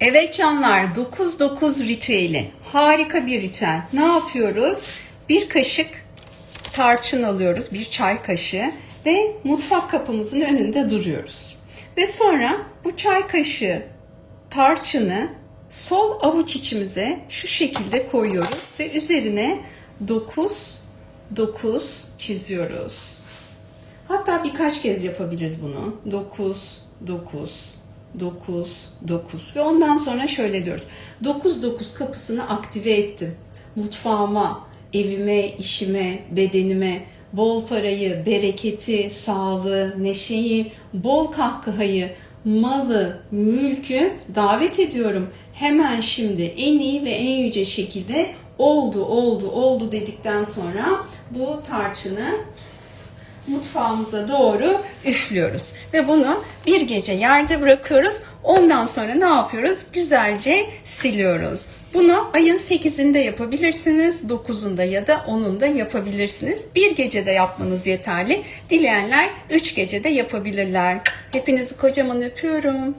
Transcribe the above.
Evet canlar 9-9 ritüeli. Harika bir ritüel. Ne yapıyoruz? Bir kaşık tarçın alıyoruz. Bir çay kaşığı. Ve mutfak kapımızın önünde duruyoruz. Ve sonra bu çay kaşığı tarçını sol avuç içimize şu şekilde koyuyoruz. Ve üzerine 9 9 çiziyoruz. Hatta birkaç kez yapabiliriz bunu. 9, 9, 9, 9 ve ondan sonra şöyle diyoruz. 9, 9 kapısını aktive ettim. Mutfağıma, evime, işime, bedenime bol parayı, bereketi, sağlığı, neşeyi, bol kahkahayı, malı, mülkü davet ediyorum. Hemen şimdi en iyi ve en yüce şekilde oldu, oldu, oldu dedikten sonra bu tarçını mutfağımıza doğru üflüyoruz. Ve bunu bir gece yerde bırakıyoruz. Ondan sonra ne yapıyoruz? Güzelce siliyoruz. Bunu ayın 8'inde yapabilirsiniz, 9'unda ya da 10'unda yapabilirsiniz. Bir gecede yapmanız yeterli. Dileyenler 3 gecede yapabilirler. Hepinizi kocaman öpüyorum.